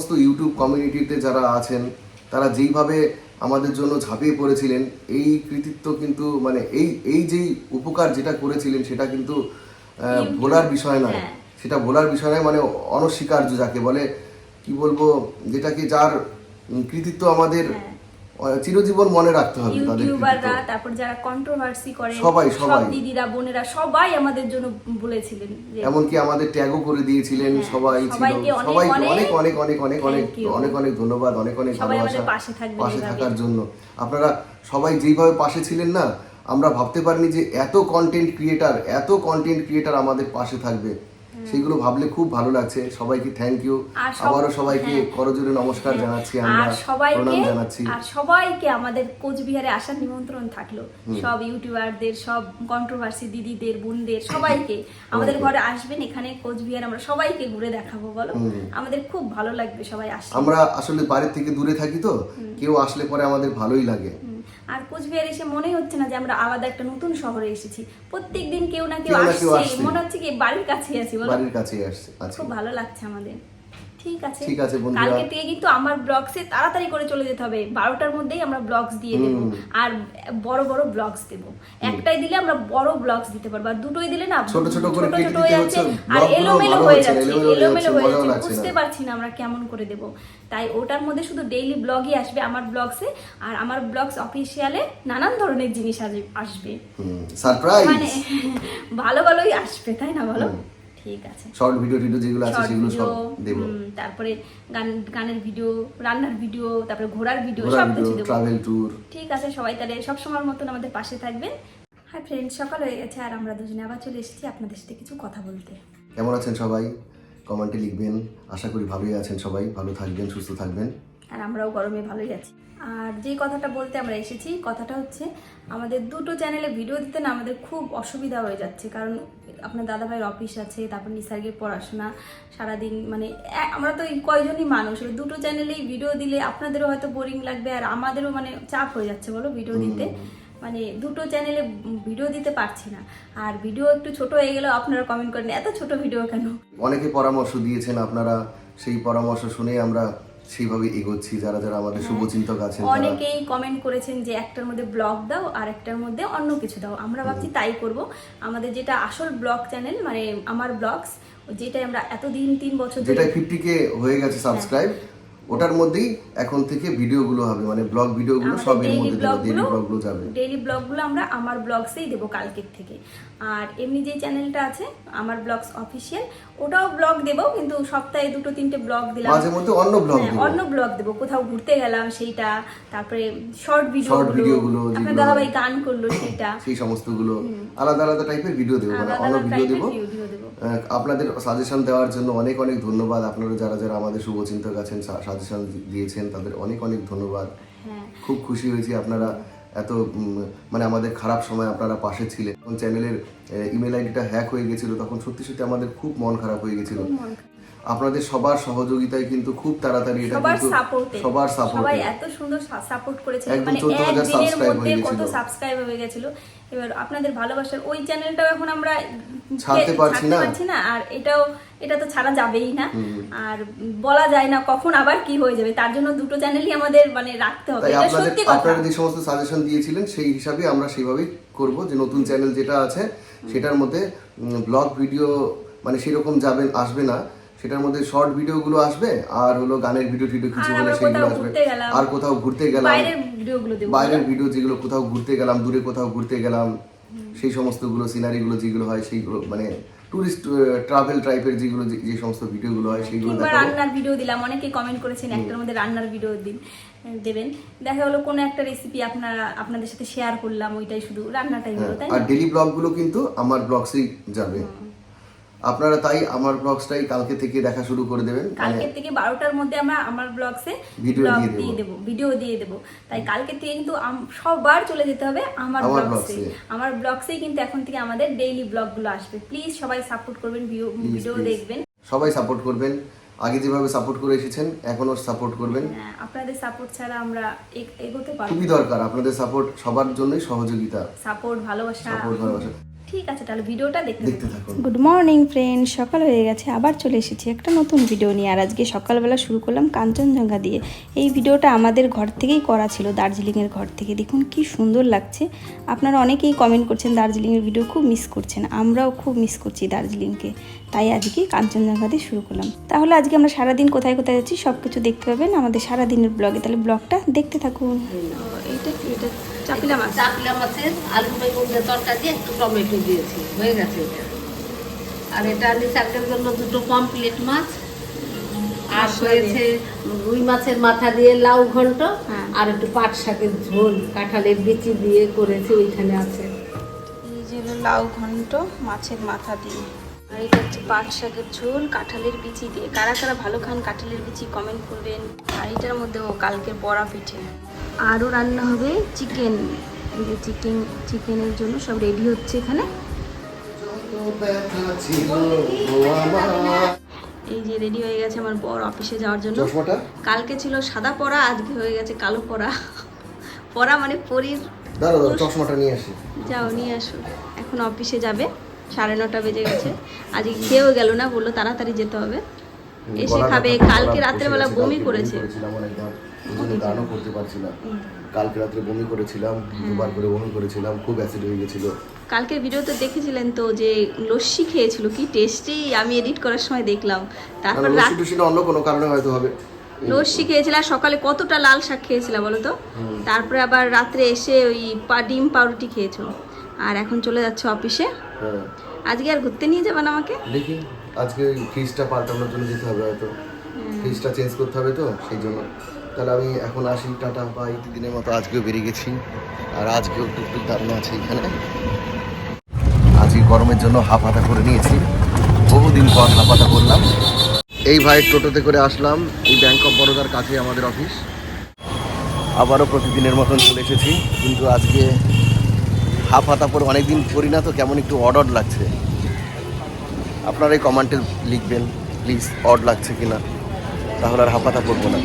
সমস্ত ইউটিউব কমিউনিটিতে যারা আছেন তারা যেইভাবে আমাদের জন্য ঝাঁপিয়ে পড়েছিলেন এই কৃতিত্ব কিন্তু মানে এই এই যেই উপকার যেটা করেছিলেন সেটা কিন্তু ভোলার বিষয় নয় হ্যাঁ। সেটা ভোলার বিষয় নয় মানে অনস্বীকার্য যাকে বলে কি বলব যেটাকে যার কৃতিত্ব আমাদের আহ, চিরজীবন মনে রাখতে হবে ইউটিউবাররা তারপর যারা কন্ট্রোভার্সি করে সবাই, সবাই। দিদিরা বোনেরা সবাই আমাদের জন্য বলেছিলেন এমনকি আমাদের ট্যাগও করে দিয়েছিলেন হ্যাঁ, সবাই ছিল। সবাই অনেক অনেক অনেক অনেক অনেক অনেক অনেক ধন্যবাদ অনেক অনেক ভালোবাসা পাশে। থাকার জন্য। আপনারা সবাই যেইভাবে পাশে ছিলেন না আমরা ভাবতে পারিনি যে এত কন্টেন্ট ক্রিয়েটার এত কন্টেন্ট ক্রিয়েটার আমাদের পাশে থাকবে। সেগুলো ভাবলে খুব ভালো লাগছে। সবাইকে থ্যাংক ইউ আবারও সবাইকে হ্যাঁ। করজোরে নমস্কার জানাচ্ছি আমরা। সবাইকে জানাচ্ছি। আর সবাইকে আমাদের কোচবিহারে আসার নিমন্ত্রণ থাকল। সব ইউটিউবারদের সব কন্ট্রোভার্সি দিদিদের বোনদের সবাইকে। আমাদের ঘরে আসবেন এখানে কোচবিহার আমরা সবাইকে ঘুরে দেখাবো বলো। আমাদের খুব ভালো লাগবে সবাই আসলে আমরা আসলে বাড়ির থেকে দূরে থাকি তো। কেউ আসলে পরে আমাদের ভালোই লাগে। আর কোচবিহার এসে মনেই হচ্ছে না যে আমরা আলাদা একটা নতুন শহরে এসেছি। প্রত্যেকদিন কেউ না কেউ আসছে। মনে হচ্ছে কি বাড়ির কাছেই আছি বলো। বাড়ির কাছে আসছে খুব ভালো লাগছে আমাদের। ঠিক আছে। ঠিক আছে বন্ধুরা। কালকে থেকে কিন্তু আমার ব্লগসে তাড়াতাড়ি করে চলে যেতে হবে। বারোটার মধ্যেই আমরা ব্লগস দিয়ে দেব। আর বড় বড় ব্লগস দেব। একটাই দিলে আমরা বড় ব্লগস দিতে পারব। আর দুটোই দিলে না ছোট ছোট করে কেটে হয়ে যাচ্ছে। আর এলোমেলো হয়ে যাচ্ছে। এলোমেলো হয়ে যাচ্ছে। বুঝতে পারছি না আমরা কেমন করে দেব। তাই ওটার মধ্যে শুধু ডেইলি ব্লগই আসবে আমার ব্লগসে আর আমার ব্লগস অফিসিয়ালে নানান ধরনের জিনিস আসবে- আসবে সারপ্রাইজ মানে ভালো ভালোই আসবে তাই না বলো? ঠিক আছে। শর্ট ভিডিও টিডিও যেগুলো আছে সেগুলো সব দেবো। তারপরে গান গানের ভিডিও রান্নার ভিডিও তারপরে ঘোরার ভিডিও সব কিছু দেবো। ট্রাভেল ট্যুর ঠিক আছে সবাই তাহলে সব সময়ের মতন আমাদের পাশে থাকবেন। হ্যাঁ ফ্রেন্ড সকাল হয়ে গেছে আর আমরা দুজনে আবার চলে এসেছি আপনাদের সাথে কিছু কথা বলতে। কেমন আছেন সবাই? কমেন্টে লিখবেন। আশা করি ভালোই আছেন সবাই। ভালো থাকবেন সুস্থ থাকবেন। আর আমরাও গরমে ভালোই আছি। আর যে কথাটা বলতে আমরা এসেছি কথাটা হচ্ছে আমাদের দুটো চ্যানেলে ভিডিও দিতে না আমাদের খুব অসুবিধা হয়ে যাচ্ছে। কারণ আপনার দাদাভাইয়ের অফিস আছে তারপর নিসার্গের পড়াশোনা সারাদিন মানে আমরা তো কয়জনই মানুষ দুটো চ্যানেলেই ভিডিও দিলে আপনাদেরও হয়তো বোরিং লাগবে আর আমাদেরও মানে চাপ হয়ে যাচ্ছে বলো ভিডিও দিতে। মানে দুটো চ্যানেলে ভিডিও দিতে পারছি না। আর ভিডিও একটু ছোট হয়ে গেলেও আপনারা কমেন্ট করেন এত ছোট ভিডিও কেন? অনেকে পরামর্শ দিয়েছেন আপনারা সেই পরামর্শ শুনে আমরা সেইভাবে এগোচ্ছি যারা যারা আমাদের শুভচিন্তক আছেন অনেকেই কমেন্ট করেছেন যে একটার মধ্যে ব্লগ দাও আর একটার মধ্যে অন্য কিছু দাও। আমরা ভাবছি তাই করব। আমাদের যেটা আসল ব্লগ চ্যানেল মানে আমার ব্লগস যেটা আমরা এতদিন তিন বছর যেটা ফিফটি কে হয়ে গেছে সাবস্ক্রাইব ওটার মধ্যেই এখন থেকে ভিডিওগুলো হবে মানে ব্লগ ভিডিওগুলো সব এর মধ্যে দেবো ডেইলি ব্লগগুলো যাবে। ডেইলি ব্লগগুলো আমরা আমার ব্লগসেই দেবো কালকের থেকে। আর এমনি যে চ্যানেলটা আছে আমার ব্লগস অফিসিয়াল ওটাও ব্লগ দেবো কিন্তু সপ্তাহে দুটো তিনটে ব্লগ দিলাম। মাঝে মধ্যে অন্য ব্লগ হ্যাঁ, দেবো। অন্য ব্লগ দেবো। কোথাও ঘুরতে গেলাম সেইটা তারপরে শর্ট ভিডিও Short ভিডিওগুলো আপনার দাদাভাই গান করল সেটা সেই সমস্তগুলো। আলাদা আলাদা টাইপের ভিডিও দেবো মানে অন্য ভিডিও দেবো। আপনাদের সাজেশন দেওয়ার জন্য অনেক অনেক ধন্যবাদ। আপনারা যারা যারা আমাদের শুভচিন্তক আছেন সাজেশন দিয়েছেন তাদের অনেক অনেক ধন্যবাদ। হ্যাঁ। খুব খুশি হয়েছি আপনারা এত উম, মানে আমাদের খারাপ সময় আপনারা পাশে ছিলেন। চ্যানেলের ইমেল আইডিটা হ্যাক হয়ে গেছিল তখন সত্যি সত্যি আমাদের খুব মন খারাপ হয়ে গেছিল। আপনাদের সবার সহযোগিতায় কিন্তু খুব তাড়াতাড়ি এটা সবার কিন্তু সবার সাপোর্ট সবাই এত সুন্দর সাপোর্ট করেছে মানে 14,000 একদিনের subscribe মধ্যে কত সাবস্ক্রাইব হয়ে গেছিল। এবার আপনাদের ভালোবাসার ওই চ্যানেলটাও এখন আমরা ছাড়তে পারছি না। পারছি না। আর এটাও এটা তো ছাড়া যাবেই না। আর বলা যায় না কখন আবার কি হয়ে যাবে। তার জন্য দুটো চ্যানেলই আমাদের মানে রাখতে হবে। এটা সত্যি কথা। আপনারা যে সমস্ত সাজেশন দিয়েছিলেন সেই হিসাবে আমরা সেইভাবেই করব। যে নতুন চ্যানেল যেটা আছে সেটার মধ্যে ব্লগ ভিডিও মানে সেরকম যাবেন আসবে না। সেটার মধ্যে শর্ট ভিডিওগুলো আসবে আর হলো গানের ভিডিও টিডিও কিছু হলে সেগুলো আসবে। আর কোথাও ঘুরতে গেলাম। বাইরের ভিডিও যেগুলো কোথাও ঘুরতে গেলাম দূরে কোথাও ঘুরতে গেলাম সেই সমস্তগুলো সিনারিগুলো যেগুলো হয় সেইগুলো মানে টুরিস্ট ট্রাভেল টাইপের যেগুলো যে সমস্ত ভিডিওগুলো হয় সেইগুলো কিংবা দেখাবো। রান্নার ভিডিও দিলাম। অনেকে কমেন্ট করেছেন একটার মধ্যে রান্নার ভিডিও দিন দেবেন। দেখা হলো কোনো একটা রেসিপি আপনারা আপনাদের সাথে শেয়ার করলাম ওইটাই শুধু রান্নাটাই হলো তাই না? আর ডেলি ব্লগগুলো কিন্তু আমার ব্লগসেই যাবে। আপনারা তাই আমার ব্লগসটাই কালকে থেকে দেখা শুরু করে দেবেন। মানে কালকের থেকে বারোটার মধ্যে আমরা আমার ব্লগসে ভিডিও দিয়ে দেবো। ভিডিও দিয়ে দেবো। তাই কালকের থেকে কিন্তু সবার চলে যেতে হবে আমার ব্লগসে। আমার ব্লগসেই কিন্তু এখন থেকে আমাদের ডেইলি ব্লগগুলো আসবে। প্লিজ সবাই সাপোর্ট করবেন ভিডিও. দেখবেন। সবাই সাপোর্ট করবেন। আগে যেভাবে সাপোর্ট করে এসেছেন এখনও সাপোর্ট করবেন। হ্যাঁ, আপনাদের সাপোর্ট ছাড়া আমরা এগ- এগোতে পারব খুবই দরকার। আপনাদের সাপোর্ট সবার জন্যই সহযোগিতা। সাপোর্ট ভালোবাসা। সাপোর্ট ভালোবাসা। ঠিক আছে তাহলে ভিডিওটা দেখতে দেখতে থাকুন। গুড মর্নিং ফ্রেন্ড সকাল হয়ে গেছে আবার চলে এসেছি একটা নতুন ভিডিও নিয়ে। আর আজকে সকালবেলা শুরু করলাম কাঞ্চনজঙ্ঘা দিয়ে। এই ভিডিওটা আমাদের ঘর থেকেই করা ছিল দার্জিলিংয়ের ঘর থেকে। দেখুন কি সুন্দর লাগছে। আপনারা অনেকেই কমেন্ট করছেন দার্জিলিংয়ের ভিডিও খুব মিস করছেন। আমরাও খুব মিস করছি দার্জিলিংকে। তাই আজকে কাঞ্চনজঙ্ঘা দিয়ে শুরু করলাম। তাহলে আজকে আমরা সারাদিন কোথায় কোথায় যাচ্ছি সব কিছু দেখতে পাবেন আমাদের সারাদিনের ব্লগে তাহলে ব্লগটা দেখতে থাকুন। এইটা এটা চাপিলা মাছ চাপলা মাছের আলু বেগুন দিয়ে তরকারি একটু টমেটো দিয়েছি হয়ে গেছে এটা। আর এটা নিশাকের জন্য দুটো পমপ্লেট মাছ আর হয়েছে রুই মাছের মাথা দিয়ে লাউ ঘন্ট হ্যাঁ। আর একটু পাট শাকের ঝোল কাঁঠালের বিচি দিয়ে করেছি ওইখানে আছে। এই যে লাউ ঘন্ট মাছের মাথা দিয়ে। আর এটা হচ্ছে পাট শাকের ঝোল কাঁঠালের বিচি দিয়ে। কারা কারা ভালো খান কাঁঠালের বিচি কমেন্ট করবেন। আর এটার মধ্যে ও কালকের বড়া পিঠে। আরও রান্না হবে চিকেন। এই যে চিকেন চিকেনের জন্য সব রেডি হচ্ছে এখানে। এই যে রেডি হয়ে গেছে আমার বর অফিসে যাওয়ার জন্য। কালকে ছিল সাদা পরা আজকে হয়ে গেছে কালো পরা। পরা মানে পরির দাঁড়া দাঁড়া চশমাটা নিয়ে আসি। যাও নিয়ে আসো। এখন অফিসে যাবে সাড়ে নটা বেজে গেছে। আজকে খেয়েও গেল না বলল তাড়াতাড়ি যেতে হবে। এসে খাবে কালকে রাত্রেবেলা বমি করেছে। জন্য গানও করতে পারছিলাম। কালকে রাত্রে বমি করেছিলাম দুবার করে বমি করেছিলাম খুব অ্যাসিড হয়ে গেছিল। কালকের ভিডিওতে দেখেছিলেন তো যে লস্যি খেয়েছিল কি টেস্টি আমি এডিট করার সময় দেখলাম। তারপর লস্যি অন্য কোনো কারণে হয়তো হবে। লস্যি খেয়েছিল আর সকালে কতটা লাল শাক খেয়েছিল বলো তো? তারপরে আবার রাত্রে এসে ওই পা- ডিম পাউরুটি খেয়েছো। আর এখন চলে যাচ্ছে অফিসে হ্যাঁ। আজকে আর ঘুরতে নিয়ে যাবেন আমাকে? দেখি আজকে ফ্রিজটা পাল্টানোর জন্য যেতে হবে হয়তো। ফ্রিজটা চেঞ্জ করতে হবে তো সেই জন্য। তাহলে আমি এখন আসি, টাটা বাই দিনের মতো আজকেও বেরিয়ে গেছি। আর আজকেও টুকটুক দাঁড়ানো আছে এখানে। আজকে গরমের জন্য হাফ হাতা করে নিয়েছি। বহুদিন পর হাফ হাতা করলাম। এই ভাইয়ের টোটোতে করে আসলাম, এই ব্যাংক অফ বরোদার কাছে আমাদের অফিস আবারও প্রতিদিনের মতন চলে এসেছি, কিন্তু আজকে হাফ হাতা পরে অনেকদিন করি না তো কেমন একটু অড অড লাগছে। আপনারা এই কমেন্টে লিখবেন প্লিজ অড লাগছে কিনা। তাহলে আর হাফ হাতা করব না।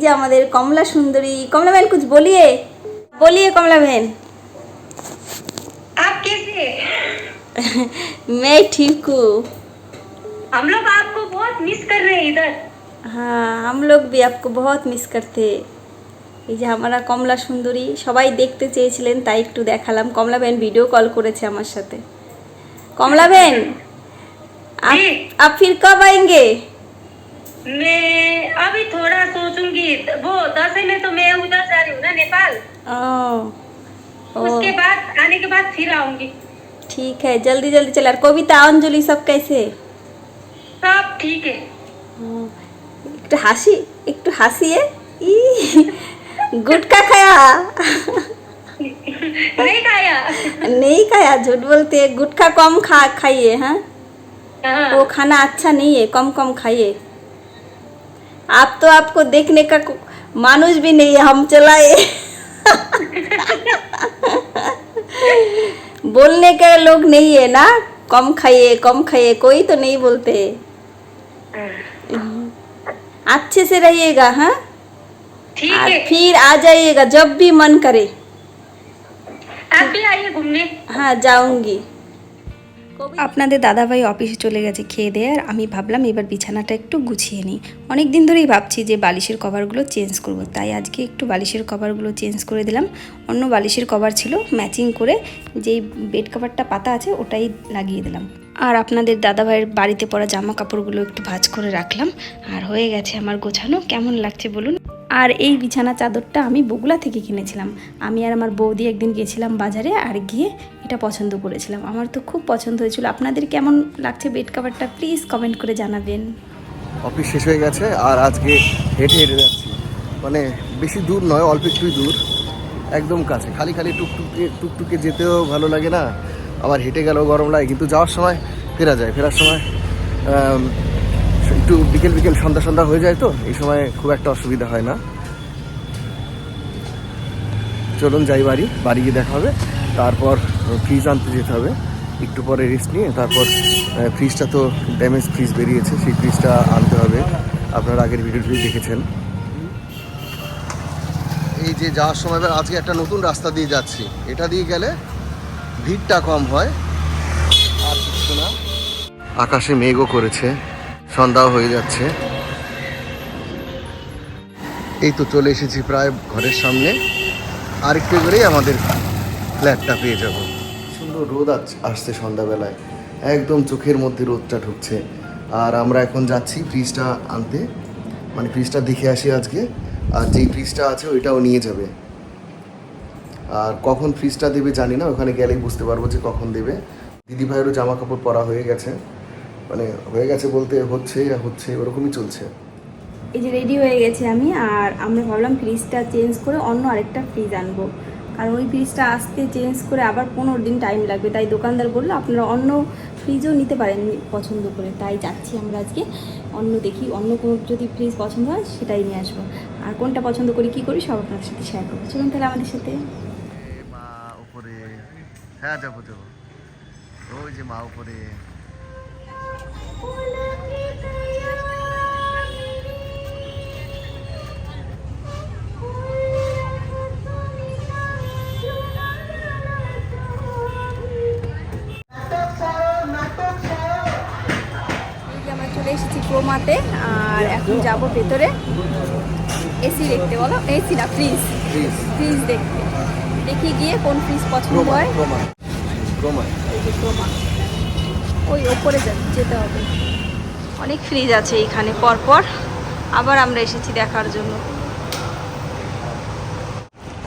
যে আমাদের কমলা সুন্দরী কমলা बहन कुछ बोलिए बोलिए कमला बहन आप कैसे हैं? मैं ठीक हूँ हम लोग आपको बहुत मिस कर रहे हैं इधर হ্যাঁ हम लोग भी आपको बहुत मिस करते এই যে আমরা কমলা সুন্দরী সবাই দেখতে চেয়েছিলেন তাই একটু দেখালাম কমলা বেন ভিডিও কল করেছে আমার সাথে কমলা বেন आप जी। आप फिर कब आएंगे मैं अभी थोड़ा सोचूंगी वो दसवीं में तो मैं उधर जा रही हूँ ना नेपाल ओ ओ उसके बाद आने के बाद फिर आऊंगी ठीक है जल्दी जल्दी चला और कविता अंजलि सब कैसे सब ठीक है হুম, একটু হাসি একটু হাসিয়ে ই गुटखा खाया नहीं खाया नहीं खाया झूठ बोलते हैं गुटखा कम खा खाइए हाँ हाँ, वो खाना अच्छा नहीं है कम कम खाइए आप तो आपको देखने का मानुष भी नहीं है हम चलाए। बोलने का लोग नहीं है ना? कम खाइए कम खाइए कोई तो नहीं बोलते। अच्छे से रहिएगा हाँ। फिर आ जाइएगा जब भी मन करे। आप भी आइए घूमने। हाँ जाऊँगी। আপনাদের দাদাভাই অফিসে চলে গেছে খেয়ে দেয়, আর আমি ভাবলাম এবার বিছানাটা একটু গুছিয়ে নিই। অনেক দিন ধরেই ভাবছি যে বালিশের কভারগুলো চেঞ্জ করব, তাই আজকে একটু বালিশের কভারগুলো চেঞ্জ করে দিলাম। অন্য বালিশের কভার ছিল ম্যাচিং করে, যেই বেড কভারটা পাতা আছে ওটাই লাগিয়ে দিলাম। আর আপনাদের দাদাভাইয়ের বাড়িতে পরা জামা কাপড়গুলো একটু ভাজ করে রাখলাম। আর হয়ে গেছে আমার গোছানো। কেমন লাগছে বলুন? আর এই বিছানা চাদরটা আমি বগুলা থেকে কিনেছিলাম। আমি আর আমার বৌদি একদিন গেছিলাম বাজারে আর গিয়ে এটা পছন্দ করেছিলাম। আমার তো খুব পছন্দ হয়েছিল। আপনাদের কেমন লাগছে বেড কাভারটা প্লিজ কমেন্ট করে জানাবেন। অফিস শেষ হয়ে গেছে আর আজকে হেঁটে হেঁটে যাচ্ছি। মানে বেশি দূর নয়, অল্প একটুই দূর। একদম কাছে। খালি খালি টুকটুকে টুকটুকে যেতেও ভালো লাগে না। আবার হেঁটে গেলেও গরম লাগে, কিন্তু যাওয়ার সময় ফেরা যায়। ফেরার সময় একটু বিকেল বিকেল সন্ধ্যা সন্ধ্যা হয়ে যায় তো, এই সময় খুব একটা অসুবিধা হয় না। চলুন যাই বাড়ি বাড়ি গিয়ে দেখা হবে। তারপর ফ্রিজ আনতে যেতে হবে। একটু পরে রেস্ট নিয়ে তারপর ফ্রিজটা তো ড্যামেজ ফ্রিজ বেরিয়েছে, সেই ফ্রিজটা আনতে হবে। আপনারা আগের ভিডিওটি দেখেছেন। এই যে যাওয়ার সময় আজকে একটা নতুন রাস্তা দিয়ে যাচ্ছি। এটা দিয়ে গেলে ভিড়টা কম হয়। আর কিছু না। আকাশে মেঘও করেছে, সন্ধ্যাও হয়ে যাচ্ছে। এই তো চলে এসেছি প্রায় ঘরের সামনে। আর একটু করেই আমাদের ফ্ল্যাটটা পেয়ে যাব। সুন্দর রোদ আসছে সন্ধ্যাবেলায়। একদম চোখের মধ্যে রোদটা ঢুকছে। আর আমরা এখন যাচ্ছি ফ্রিজটা আনতে। মানে ফ্রিজটা দেখে আসি আজকে। আর যেই ফ্রিজটা আছে ওইটাও নিয়ে যাবে। আর কখন ফ্রিজটা দেবে জানি না, ওখানে গেলেই বুঝতে পারব যে কখন দেবে। দিদি ভাইয়েরও জামা কাপড় পরা হয়ে গেছে মানে হয়ে গেছে বলতে হচ্ছে হচ্ছে, ওরকমই চলছে। এই যে রেডি হয়ে গেছে আমি, আর আমরা ভাবলাম ফ্রিজটা চেঞ্জ করে অন্য আরেকটা ফ্রিজ আনব। কারণ ওই ফ্রিজটা আসতে চেঞ্জ করে আবার পনেরো দিন টাইম লাগবে, তাই দোকানদার বলল আপনারা অন্য ফ্রিজও নিতে পারেন পছন্দ করে। তাই যাচ্ছি আমরা আজকে, অন্য দেখি, অন্য কোনো যদি ফ্রিজ পছন্দ হয় সেটাই নিয়ে আসব। আর কোনটা পছন্দ করি, কী করি সব আপনার সাথে শেয়ার করব। চলুন তাহলে আমাদের সাথে। হ্যাঁ যাব যাব। ওই যে মা উপরে। আমরা চলে এসেছি ক্রোমাতে আর এখন যাব ভেতরে। এসি দেখতে বলো? এসি না ফ্রিজ। ফ্রিজ দেখতে। দেখি গিয়ে কোন ফ্রিজ পছন্দ হয়? ওই ওপরে যেতে হবে। অনেক ফ্রিজ আছে এইখানে পরপর আবার আমরা এসেছি দেখার জন্য।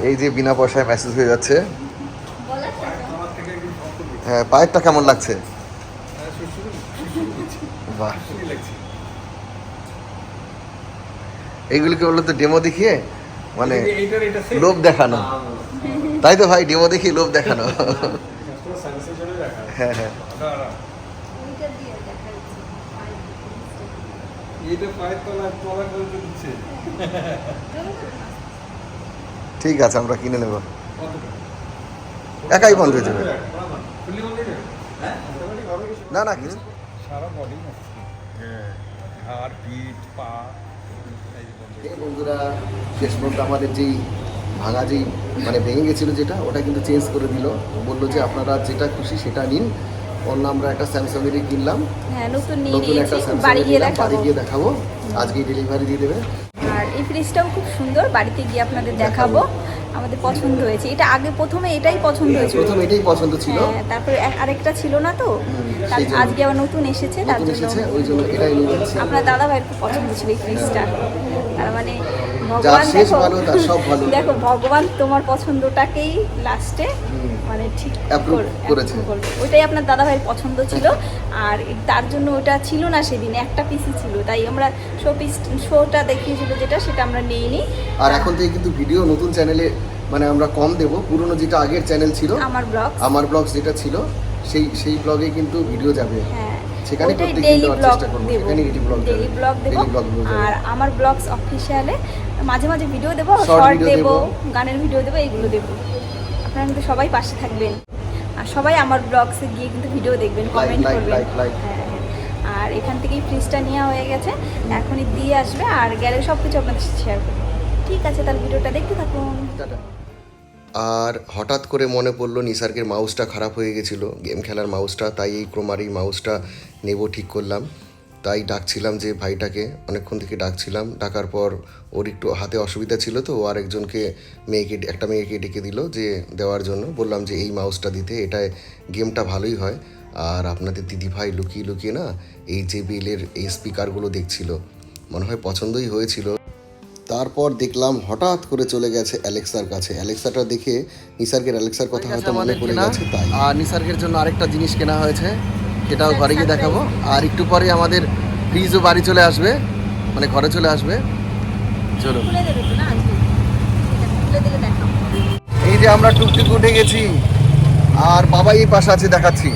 এই যে বিনা পয়সায় মেসেজ হয়ে যাচ্ছে। হ্যাঁ পায়েরটা কেমন লাগছে? বাহ। এইগুলিকে বলল তো ডেমো দেখিয়ে মানে লোভ দেখানো। তাই তো ভাই ডেমো দেখি লোভ দেখানো। হ্যাঁ হ্যাঁ। ঠিক আছে আমরা কিনে নেব। একাই বন্ধ হয়ে যাবে। না না কিছু সারা বডি হ্যাঁ। পিঠ পা বন্ধুরা শেষ পর্যন্ত আমাদের যেই ভাঙা যেই মানে ভেঙে গেছিল যেটা ওটা কিন্তু চেঞ্জ করে দিল। বলল যে আপনারা যেটা খুশি সেটা নিন। অন্য আমরা একটা স্যামসাংয়েরই কিনলাম। হ্যাঁ নতুন একটা বাড়ি গিয়ে দেখাবো। আজকেই ডেলিভারি দিয়ে দেবে। আর এই ফ্রিজটাও খুব সুন্দর বাড়িতে গিয়ে আপনাদের দেখাবো। আমাদের পছন্দ হয়েছে। এটা আগে প্রথমে এটাই পছন্দ হয়েছিল। প্রথম এটাই পছন্দ ছিল। হ্যাঁ তারপরে আরেকটা ছিল না তো। আজকে আবার নতুন এসেছে তার জন্য আপনার দাদা ভাইয়ের খুব পছন্দ ছিল এই ফ্রিজটা তার মানে শেষ ভালো তার সব ভালো। দেখো ভগবান তোমার পছন্দটাকেই লাস্টে মানে ঠিক করেছে। ওইটাই আপনার দাদা ভাইয়ের পছন্দ ছিল। আর তার জন্য ওটা ছিল না সেদিন একটা পিসি ছিল। তাই আমরা শো পিস শোটা দেখিয়েছিল যেটা সেটা আমরা নিইনি। আর এখন থেকে কিন্তু ভিডিও নতুন চ্যানেলে মানে আমরা কম দেব। পুরনো যেটা আগের চ্যানেল ছিল আমার ব্লগ আমার ব্লগ যেটা ছিল সেই সেই ব্লগে কিন্তু ভিডিও যাবে। হ্যাঁ। সেখানে ডেইলি ব্লগ চেষ্টা করব। দেবো ডেইলি ব্লগ দেবো। আর আমার ব্লগস অফিসিয়ালে মাঝে মাঝে ভিডিও দেবো শর্ট দেবো। গানের ভিডিও দেবো এইগুলো দেবো আপনারা কিন্তু সবাই পাশে থাকবেন আর সবাই আমার ব্লগসে গিয়ে কিন্তু ভিডিও দেখবেন কমেন্ট করবেন. হ্যাঁ হ্যাঁ। আর এখান থেকেই ফ্রিজটা নেওয়া হয়ে গেছে এখনই দিয়ে আসবে আর গেলে সব কিছু আপনাদের শেয়ার করব ঠিক আছে তাহলে ভিডিওটা দেখতে থাকুন। আর হঠাৎ করে মনে পড়ল নিসার্গের মাউসটা খারাপ হয়ে গেছিল। গেম খেলার মাউসটা তাই এই ক্রোমার এই মাউসটা নেব ঠিক করলাম। তাই ডাকছিলাম যে ভাইটাকে, অনেকক্ষণ থেকে ডাকছিলাম। ডাকার পর ওর একটু হাতে অসুবিধা ছিল তো, ও আরেকজনকে মেয়েকে, একটা মেয়েকে ডেকে দিল যে দেওয়ার জন্য। বললাম যে এই মাউসটা দিতে, এটায় গেমটা ভালোই হয়। আর আপনাদের দিদিভাই লুকিয়ে লুকিয়ে না এই যে বিলের এই স্পিকারগুলো দেখছিল। মনে হয় পছন্দই হয়েছিল। তারপর দেখলাম হঠাৎ করে চলে গেছে অ্যালেক্সার কাছে। অ্যালেক্সাটা দেখে নিসার্গের অ্যালেক্সার কথা হয়তো মনে পড়ে গেছে তাই। আর নিসার্গের জন্য আরেকটা জিনিস কেনা হয়েছে সেটাও ঘরে গিয়ে দেখাবো। আর একটু পরে আমাদের ফ্রিজও বাড়ি চলে আসবে মানে ঘরে চলে আসবে। চলো। এই যে আমরা টুকটুক উঠে গেছি আর বাবাই এই পাশে আছে দেখাচ্ছি।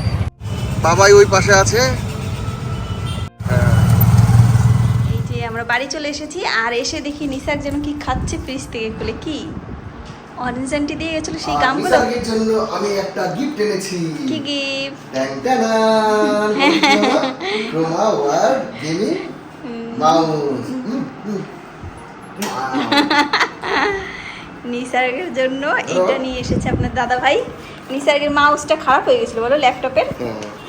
বাবাই ওই পাশে আছে। বাড়ি চলে এসেছি আর এসে দেখি নিসার যেন কি খাচ্ছে ফ্রিজ থেকে। খুলে কি? অরেঞ্জ আন্টি দিয়ে গেছিল সেই গামগুলো? নিসার্গের জন্য আমি একটা গিফট এনেছি। কি গিফট ট্যাং! Croma gaming mouse. নিসার্গের জন্য এটা নিয়ে এসেছে আপনার দাদা ভাই নিসার্গের মাউসটা খারাপ হয়ে গেছিল বলো ল্যাপটপের।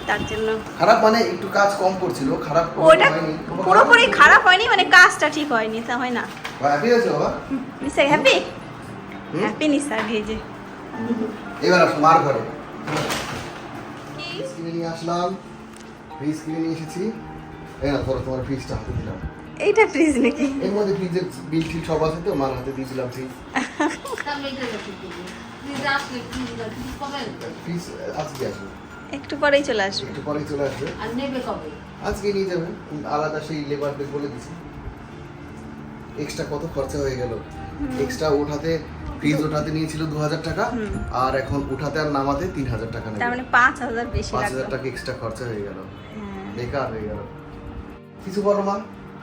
তার জন্য। খারাপ মানে একটু কাজ কম করছিল খারাপ ওটা পুরোপুরি খারাপ হয়নি মানে কাজটা ঠিক হয়নি তা হয় না। হ্যাপি হয়েছে বাবা? নিসার হ্যাপি হ্যাপি নিসার এই যে এবার আসো মার ঘরে। কি? ফ্রিজ কিনে নিয়ে আসলাম। ফ্রিজ কিনে নিয়ে এসেছি। এই না ধরো তোমার ফ্রিজটা হাতে দিলাম। এইটা ফ্রিজ নাকি? এর মধ্যে ফ্রিজের বিল টিল সব আছে তো মার হাতে দিয়েছিলাম ফ্রিজ ফ্রিজ আজকে আসবে। একটু পরেই চলে আসবে। একটু পরেই চলে আসবে। আর নেবে কবে? আজকে নিয়ে যাবে আলাদা সেই লেবারকে বলে দিছি। এক্সট্রা কত খরচা হয়ে গেল? এক্সট্রা ওঠাতে ফ্রিজ ওঠাতে নিয়েছিল দু হাজার টাকা আর এখন উঠাতে আর নামাতে তিন হাজার টাকা নেবে। মানে পাঁচ হাজার বেশি পাঁচ হাজার টাকা এক্সট্রা খরচা হয়ে গেল। হ্যাঁ। বেকার হয়ে গেল। কিছু বলো মা।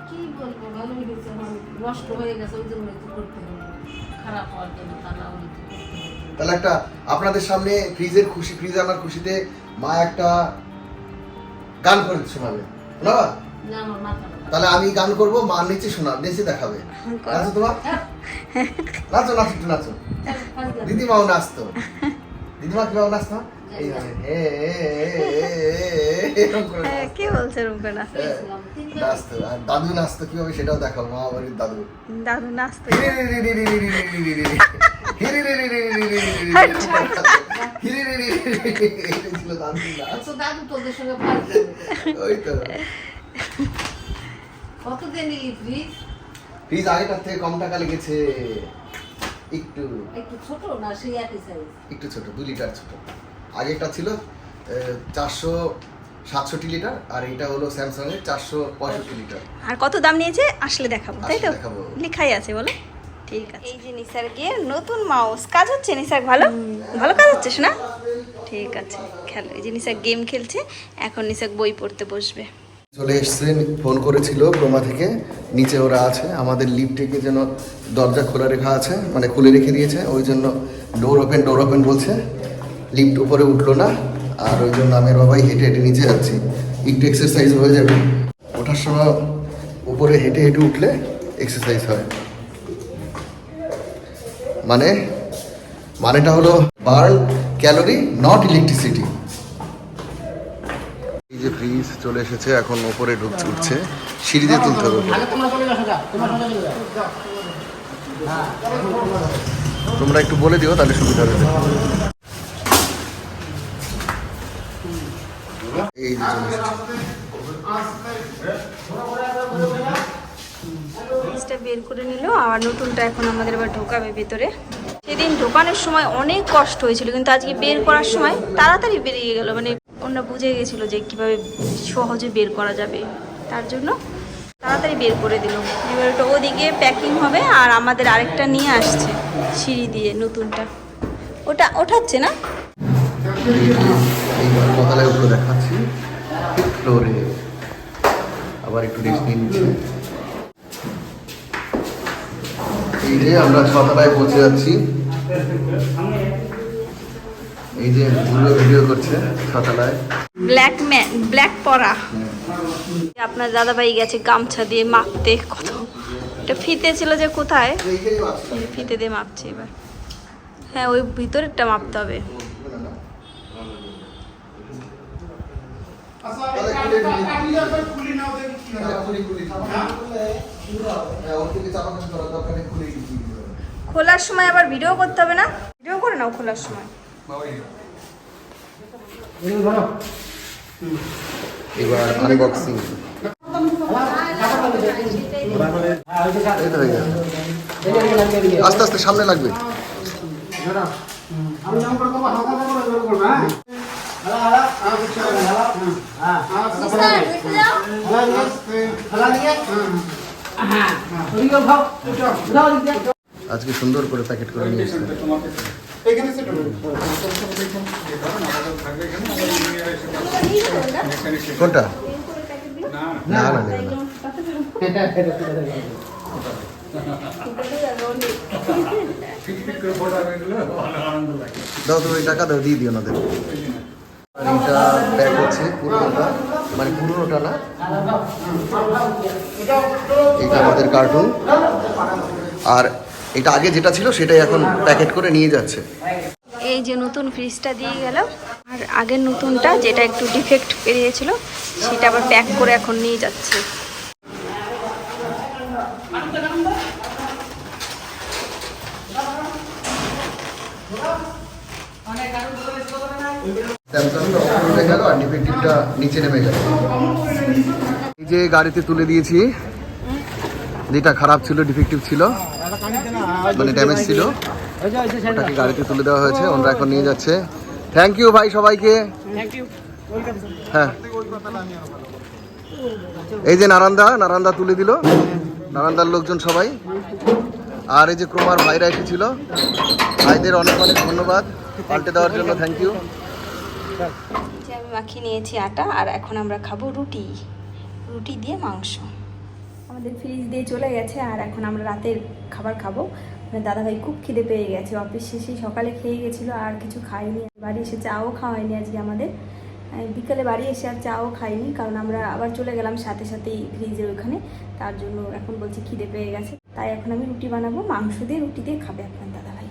কি বলব ভালো হয়েছে আমার নষ্ট হয়ে গেছে ওই জন্য করতে হবে। খারাপ হওয়ার জন্য তা না হলে একটু করতে হবে। তাহলে একটা আপনাদের সামনে ফ্রিজের খুশি ফ্রিজ আনার খুশিতে মা একটা গান করে শোনাবে তাহলে আমি গান করব মা নিচে শোনা নিচে দেখাবে নাচো তোমার নাচো নাচো একটু নাচো দিদিমাও নাচতো দিদিমা কীভাবে নাচতো হ্যাঁ। কে বলছে রুমকে না হ্যাঁ, নাচতো আর দাদু নাচতো কীভাবে সেটাও দেখাবো মা বাড়ির দাদু দাদু নাচতে ফ্রিজ থেকে কম টাকা লেগেছে একটু একটু ছোট না সেই একটু ছোট দু লিটার ছোট আগেরটা ছিল চারশো সাতষট্টি লিটার আর এটা হলো স্যামসাং এর চারশো পঁয়ষট্টি লিটার আর কত দাম নিয়েছে আসলে দেখাবো তাই তো দেখাবো। লেখাই আছে বলো ঠিক আছে। এই যে নিসার গিয়ে নতুন মাউস কাজ হচ্ছে নিসার ভালো? ভালো। কাজ হচ্ছে শোনা ঠিক আছে খেলো। এই যে নিসার গেম খেলছে এখন নিসার বই পড়তে বসবে। চলে এসছে ফোন করেছিল ক্রোমা থেকে। নিচে ওরা আছে আমাদের লিফটেকে যেন দরজা খোলা রেখা আছে মানে খুলে রেখে দিয়েছে ওই জন্য ডোর ওপেন ডোর ওপেন বলছে। লিফট উপরে উঠল না আর ওই জন্য আমি বাবাই হেঁটে হেঁটে নিচে যাচ্ছি। একটু এক্সারসাইজ হয়ে যাবে। ওঠার সময় উপরে হেঁটে হেঁটে উঠলে এক্সারসাইজ হয়। মানে মানেটা হলো বার্ন ক্যালোরি নট ইলেকট্রিসিটি এই যে ফ্রিজ চলে এসেছে, এখন ওপরে ঢুকছে, উঠছে। সিঁড়ি দিয়ে তুলতে হবে তোমরা একটু বলে দিও, তাহলে সুবিধা হবে। এই যে ফ্রিজটা বের করে নিল, আর নতুনটা এখন আমাদের এবার ঢোকাবে ভেতরে। সেদিন ঢোকানোর সময় অনেক কষ্ট হয়েছিল, কিন্তু আজকে বের করার সময় তাড়াতাড়ি বেরিয়ে গেল মানে ওনারা বুঝে গেছিল যে কীভাবে সহজে বের করা যাবে। তার জন্য তাড়াতাড়ি বের করে দিল। এবার ওটা ওদিকে প্যাকিং হবে, আর আমাদের আরেকটা নিয়ে আসছে সিঁড়ি দিয়ে নতুনটা। ওটা ওঠাচ্ছে না? দেখাচ্ছি আবার একটু রেস্ট নিয়ে এই যে আমরা ছতলায় পৌঁছে যাচ্ছি। এই যে ঘুরে ভিডিও করছে ছতলায় ব্ল্যাক ম্যান ব্ল্যাক পরা। আপনার দাদাভাই গেছে গামছা দিয়ে মাপতে কত। এটা ফিতে ছিল যে কোথায়? ফিতে দিয়ে মাপছে এবার। হ্যাঁ ওই ভিতরেরটা মাপতে হবে তাহলে খুলে দিই। হ্যাঁ, খুলি, খুলি। হ্যাঁ, ওর থেকে চাপাচাপি করার দরকার নেই, খুলেই দিচ্ছি। খোলার সময় আবার ভিডিও করতে হবে না? ভিডিও করে নাও খোলার সময়। এবার আনবক্সিং আস্তে আস্তে সামনে লাগবে। আজকে সুন্দর করে প্যাকেট করে নিয়ে এসেছে। কোনটা? না। না না দাও তুমি টাকা দাও দিয়ে দিও ওনাদের আর এটা ব্যাগ হচ্ছে পুরোনোটা মানে পুরোনোটা না? এটা আমাদের কার্টুন আর এটা আগে যেটা ছিল, সেটাই এখন প্যাকেট করে নিয়ে যাচ্ছে। এই যে নতুন ফ্রিজটা দিয়ে গেল। আর আগের নতুনটা, যেটা একটু ডিফেক্ট বেরিয়েছিল, সেটা আবার প্যাক করে এখন নিয়ে যাচ্ছে। স্যামসাংটা ওপরে উঠে গেল আর ডিফেক্টিভটা নিচে নেমে গেল। এই যে গাড়িতে তুলে দিয়েছি যেটা খারাপ ছিল ডিফেক্টিভ ছিল মানে ড্যামেজ ছিল ওটাকে গাড়িতে তুলে দেওয়া হয়েছে ওনারা এখন নিয়ে যাচ্ছে। থ্যাংক ইউ ভাই সবাইকে। হ্যাঁ। এই যে নারান্দা নারান্দা তুলে দিল নারান্দার লোকজন সবাই। আর এই যে ক্রোমার ভাইরা এসেছিল ভাইদের অনেক অনেক ধন্যবাদ পাল্টে দেওয়ার জন্য থ্যাংক ইউ যে আমি মাখিয়ে নিয়েছি আটা আর এখন আমরা খাব রুটি। রুটি দিয়ে মাংস। আমাদের ফ্রিজ দিয়ে চলে গেছে আর এখন আমরা রাতের খাবার খাব। মানে দাদাভাই খুব খিদে পেয়ে গেছে অফিস শেষে সকালে খেয়ে গেছিল আর কিছু খাইনি বাড়ি এসে চাও খাওয়াইনি আজকে আমাদের। বিকালে বাড়ি এসে আর চাও খাইনি কারণ আমরা আবার চলে গেলাম সাথে সাথেই ফ্রিজের ওখানে। তার জন্য এখন বলছি খিদে পেয়ে গেছে। তাই এখন আমি রুটি বানাবো মাংস দিয়ে রুটি দিয়ে খাবে আপনার দাদাভাই।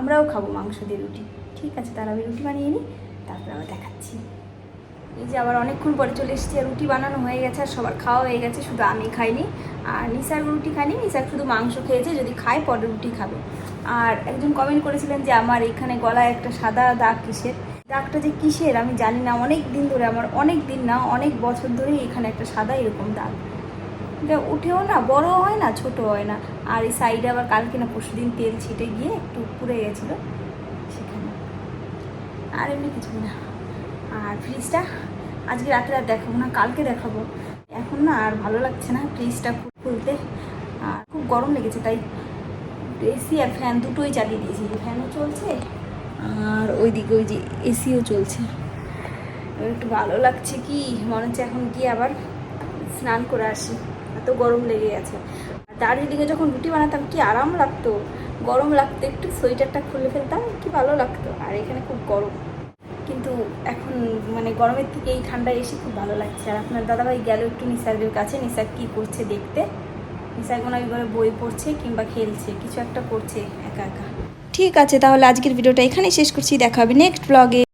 আমরাও খাব মাংস দিয়ে রুটি। ঠিক আছে তার আমি রুটি বানিয়ে নিই। তারপর আবার দেখাচ্ছি। এই যে আবার অনেকক্ষণ পরে চলে এসেছি আর রুটি বানানো হয়ে গেছে, আর সবার খাওয়া হয়ে গেছে, শুধু আমি খাইনি। আর নিসার রুটি খাইনি, নিসার শুধু মাংস খেয়েছে, যদি খায় পরে রুটি খাবে। আর একজন কমেন্ট করেছিলেন যে আমার এখানে গলায় একটা সাদা দাগ কিসের? দাগটা যে কিসের আমি জানি না, অনেক দিন ধরে, আমার অনেক দিন না, অনেক বছর ধরেই এখানে একটা সাদা এরকম দাগ। এটা উঠেও না বড় হয় না ছোট হয় না। আর এই সাইডে আবার কালকে না পরশু দিন তেল ছিটে গিয়ে একটু পুড়ে গেছিল। আর এমনি কিছু না। আর ফ্রিজটা আজকে রাতে আর দেখাবো না, কালকে দেখাবো। এখন না আর ভালো লাগছে না ফ্রিজটা খুলতে। আর খুব গরম লেগেছে, তাই এসি আর ফ্যান দুটোই চালিয়ে দিয়েছি। ফ্যানও চলছে, আর ওইদিকে ওই যে এসিও চলছে। একটু ভালো লাগছে কি, মনে হচ্ছে এখন গিয়ে আবার স্নান করে আসি। এত গরম লেগে গেছে। দার্জিলিংয়ে যখন রুটি বানাতাম, কি আরাম লাগতো। গরম লাগতো, একটু সোয়েটারটা খুলে ফেলতাম, কি ভালো লাগতো। এখানে খুব গরম। কিন্তু এখন মানে গরমের থেকে এই ঠান্ডায় এসে খুব ভালো লাগছে। আর আপনার দাদাভাই গেল একটু নিসার্গের কাছে। নিসার কী করছে দেখতে? নিসার কোনো একবারে বই পড়ছে কিংবা খেলছে। কিছু একটা করছে একা একা। ঠিক আছে, তাহলে আজকের ভিডিওটা এখানেই শেষ করছি। দেখা হবে নেক্সট ব্লগে